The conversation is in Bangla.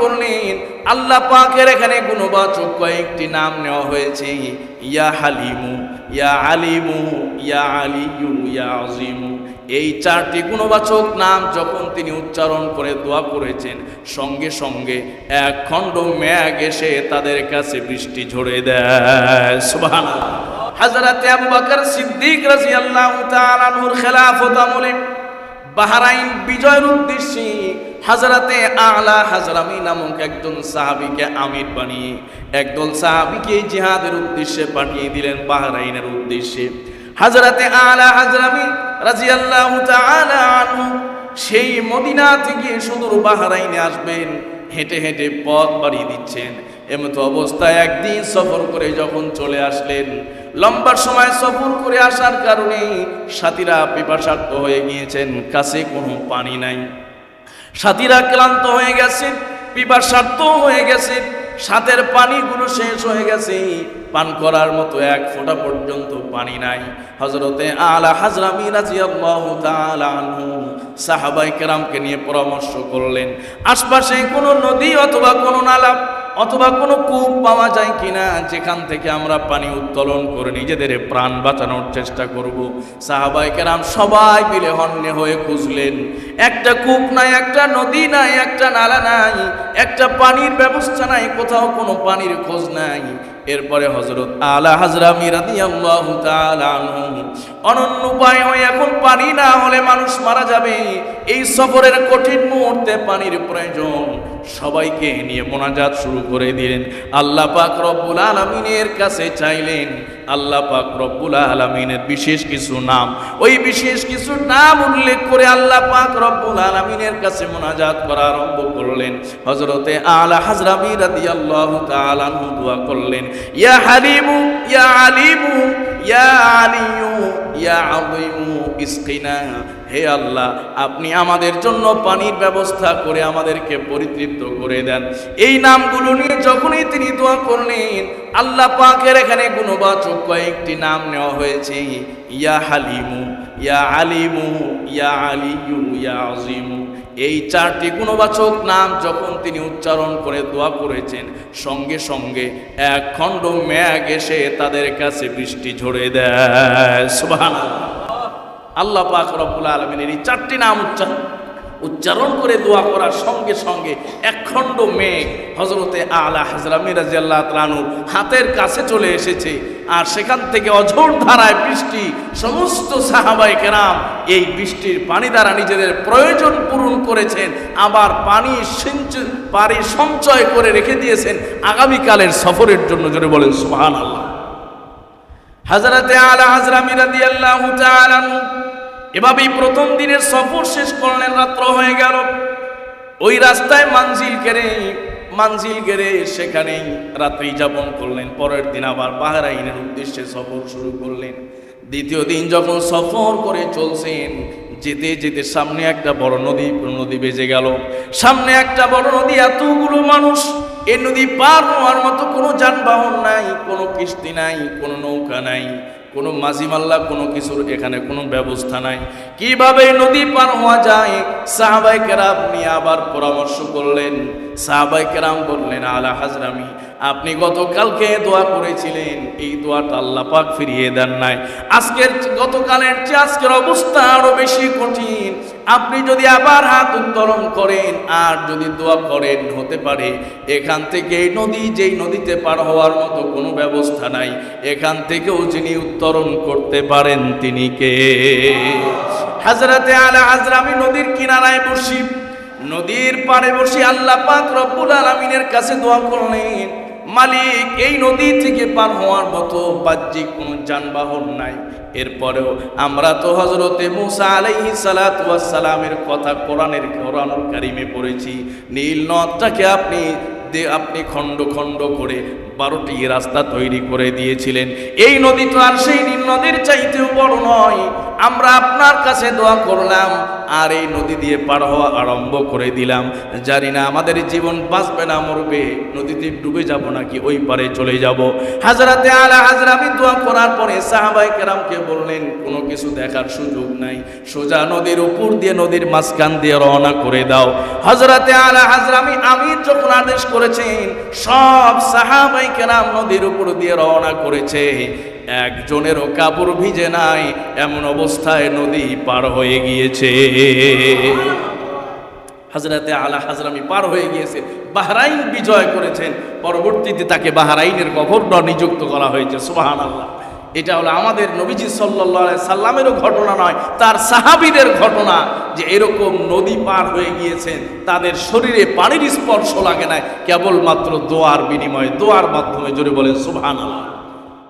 করলেন। আল্লাহ পাকের এখানে গুণবাচক কয়েকটি নাম নেওয়া হয়েছে। ইয়া হালিমু, ইয়া আলিমু, ইয়া আলিয়ু ইয়া আজিমু এই চারটি গুণবাচক নাম যখন তিনি উচ্চারণ করে দোয়া করেছেন, সঙ্গে সঙ্গে এক খণ্ড মেঘ এসে তাদের কাছে বৃষ্টি ঝরে দেয়। সুবহানাল্লাহ। হযরত আবু বকর সিদ্দিক রাদিয়াল্লাহু তাআলা আনহুর খেলাফত আমলে বাহরাইন বিজয়ের উদ্দেশ্যে হাজরাতে আলা হাজরামি নামক একজন সাহাবিকে আমির বানিয়ে, একদল সাহাবিকে জিহাদের উদ্দেশ্যে পাঠিয়ে দিলেন বাহরাইনের উদ্দেশ্যে। হাজরাতে আলা হাজরামি রাজিয়াল্লাহু তাআলা আনহু, সেই মদিনা থেকে সুদূর বাহরাইনে আসবেন, হেঁটে হেঁটে পথ বাড়িয়ে দিচ্ছেন। এমতো অবস্থায় একদিন সফর করে যখন চলে আসলেন লম্বা সময় সফর করে আসার কারণে সাথীরা পিপাসার্থ হয়ে গিয়েছেন, কাছে কোনো পানি নাই। সাথীরা ক্লান্ত হয়ে গেছে পিপাসার্থ হয়ে গেছে সাতের পানিগুলো শেষ হয়ে গেছে। পান করার মতো এক ফোঁটা পর্যন্ত পানি নাই। হজরতে আলা হাজরা রাজিয়াল্লাহু তাআলা আনহু সাহাবাই কেরামকে নিয়ে পরামর্শ করলেন, আশপাশে কোনো নদী অথবা কোনো নালা অথবা কোনো কূপ পাওয়া যায় কিনা, যেখান থেকে আমরা পানি উত্তোলন করে নিজেদের প্রাণ বাঁচানোর চেষ্টা করব। সাহাবাই কেরাম সবাই মিলে হন্যে হয়ে খুঁজলেন। একটা কূপ নাই, একটা নদী নাই, একটা নালা নাই, একটা পানির ব্যবস্থা নাই, কোথাও কোনো পানির খোঁজ নাই। এরপরে হজরত আলা হাজরা মিরাদি অনন্য উপায় হয়ে এখন পানি না হলে মানুষ মারা যাবে। এই সফরের কঠিন মুহূর্তে পানির প্রয়োজন। সবাইকে নিয়ে মোনাজাত শুরু করে দিলেন। আল্লাহ পাক রব্বুল আলমিনের কাছে চাইলেন। আল্লাহ পাক রব্বুল আলমিনের বিশেষ কিছু নাম। ওই বিশেষ কিছু নাম উল্লেখ করে আল্লাহ পাক রব্বুল আলমিনের কাছে মোনাজাত করা আরম্ভ করলেন। হজরতে আলা হাজরামি রাদি আল্লাহ দোয়া করলেন, ইয়া হালিমু, ইয়া আলিমু, ইয়া আলিয়ু, ইয়া আযীমু, ইসকিনা হে আল্লাহ, আপনি আমাদের জন্য পানির ব্যবস্থা করে আমাদেরকে পরিতৃপ্ত করে দেন। এই নামগুলো নিয়ে যখনই তিনি দোয়া করলেন, আল্লাহ পাকের এখানে গুণবাচক কয়েকটি নাম নেওয়া হয়েছে। ইয়া হালিমু, ইয়া আলিমু, ইয়া আলিয়ু, ইয়া আজিমু এই চারটি গুণবাচক নাম যখন তিনি উচ্চারণ করে দোয়া করেছেন, সঙ্গে সঙ্গে এক খণ্ড মেঘ এসে তাদের কাছে বৃষ্টি ঝরে দেয়। সুবহানাল্লাহ। আল্লাহ পাক রব্বুল আলমিনের এই চারটি নাম উচ্চারণ উচ্চারণ করে দোয়া করার সঙ্গে সঙ্গে একখণ্ড মেঘ হজরতে আলা হাজরা মিরাজ আল্লাহ তালানুর হাতের কাছে চলে এসেছে আর সেখান থেকে অঝোর ধারায় বৃষ্টি, সমস্ত সাহাবাই কেরাম এই বৃষ্টির পানি দ্বারা নিজেদের প্রয়োজন পূরণ করেছেন, আবার পানি পানি সঞ্চয় করে রেখে দিয়েছেন আগামীকালের সফরের জন্য জোরে বলেন সুহান আল্লাহ হাজরাতে আলা হাজরা মিরাদি আল্লাহ এভাবেই প্রথম দিনের সফর শেষ করলেন, রাত্র হয়ে গেল। ওই রাস্তায় মানজিল কেড়ে, মানজিল গেরে সেখানেই রাত্রি যাপন করলেন। পরের দিন আবার বাহরাইনের উদ্দেশ্যে সফর শুরু করলেন। দ্বিতীয় দিন যখন সফর করে চলছেন, যেতে যেতে সামনে একটা বড় নদী নদী বেজে গেল। সামনে একটা বড় নদী, এতগুলো মানুষ এই নদী পার হওয়ার মতো কোনো যানবাহন নাই, কোনো কিস্তি নাই, কোনো নৌকা নাই। কোনো মাঝিমাল্লা, কোনো কিছুর এখানে কোনো ব্যবস্থা নাই। কীভাবে নদী পার হওয়া যায়? সাহাবাই কেরাম নিয়ে আবার পরামর্শ করলেন। সাহাবাই কেরাম বললেন, আলা হাজরামি, আপনি গতকালকে দোয়া করেছিলেন। এই দোয়াটা আল্লাহ পাক ফিরিয়ে দেন নাই। আজকের, গতকালের চেয়ে আজকের অবস্থা আরও বেশি কঠিন। আপনি যদি আবার হাত উত্তোলন করেন, আর যদি দোয়া করেন, হতে পারে এখান থেকে এই নদী, যেই নদীতে পার হওয়ার মতো কোনো ব্যবস্থা নাই, এখান থেকেও যিনি উত্তরণ করতে পারেন তিনি কে? হাজরাতে আলা হাজরামি নদীর কিনারায় বসি, নদীর পাড়ে বসে আল্লাহ পাক রব্বুল আলামিনের কাছে দোয়া করলেন। মালিক, এই নদী থেকে পার হওয়ার মতো বাহ্যিক কোনো যানবাহন নাই। এরপরেও আমরা তো হজরতে মুসা আলাইহি সালামের কথা কোরআনের কোরআনুল কারিমে পড়েছি। নীল নদটাকে আপনি আপনি খণ্ড খণ্ড করে বারোটি রাস্তা তৈরি করে দিয়েছিলেন। এই নদী তো আর সেই নীল নদীর চাইতেও বড় নয়। আমরা আপনার কাছে দোয়া করলাম আর এই নদী দিয়ে পার হওয়া আরম্ভ করে দিলাম। জানি না আমাদের জীবন বাঁচবে না, মরবে। নদীতে ডুবে যাব নাকি ওই পারে চলে যাব। হাজরাতে আলা হাজরা দোয়া করার পরে সাহাবাই কেরামকে বললেন, কোনো কিছু দেখার সুযোগ নাই। সোজা নদীর উপর দিয়ে নদীর মাঝখান দিয়ে রওনা করে দাও। হজরতে আলা হাজরামি আমির যখন আদেশ করেছেন, সব সাহাবাই কেরাম নদীর উপর দিয়ে রওনা করেছে। একজনেরও কাপড় ভিজে নাই, এমন অবস্থায় নদী পার হয়ে গিয়েছে। হাজরাতে আলা হাজরামি পার হয়ে গিয়েছে, বাহরাইন বিজয় করেছেন, পরবর্তীতে তাকে বাহরাইনের গভর্নর নিযুক্ত করা হয়েছে সুবাহান আল্লাহ এটা হলো আমাদের নবীজি সাল্লাহ সাল্লামেরও ঘটনা নয়, তার সাহাবিদের ঘটনা যে এরকম নদী পার হয়ে গিয়েছেন, তাদের শরীরে পানির স্পর্শ লাগে না কেবলমাত্র দোয়ার বিনিময়ে, দোয়ার মাধ্যমে জোরে বলেন সুবহান আল্লাহ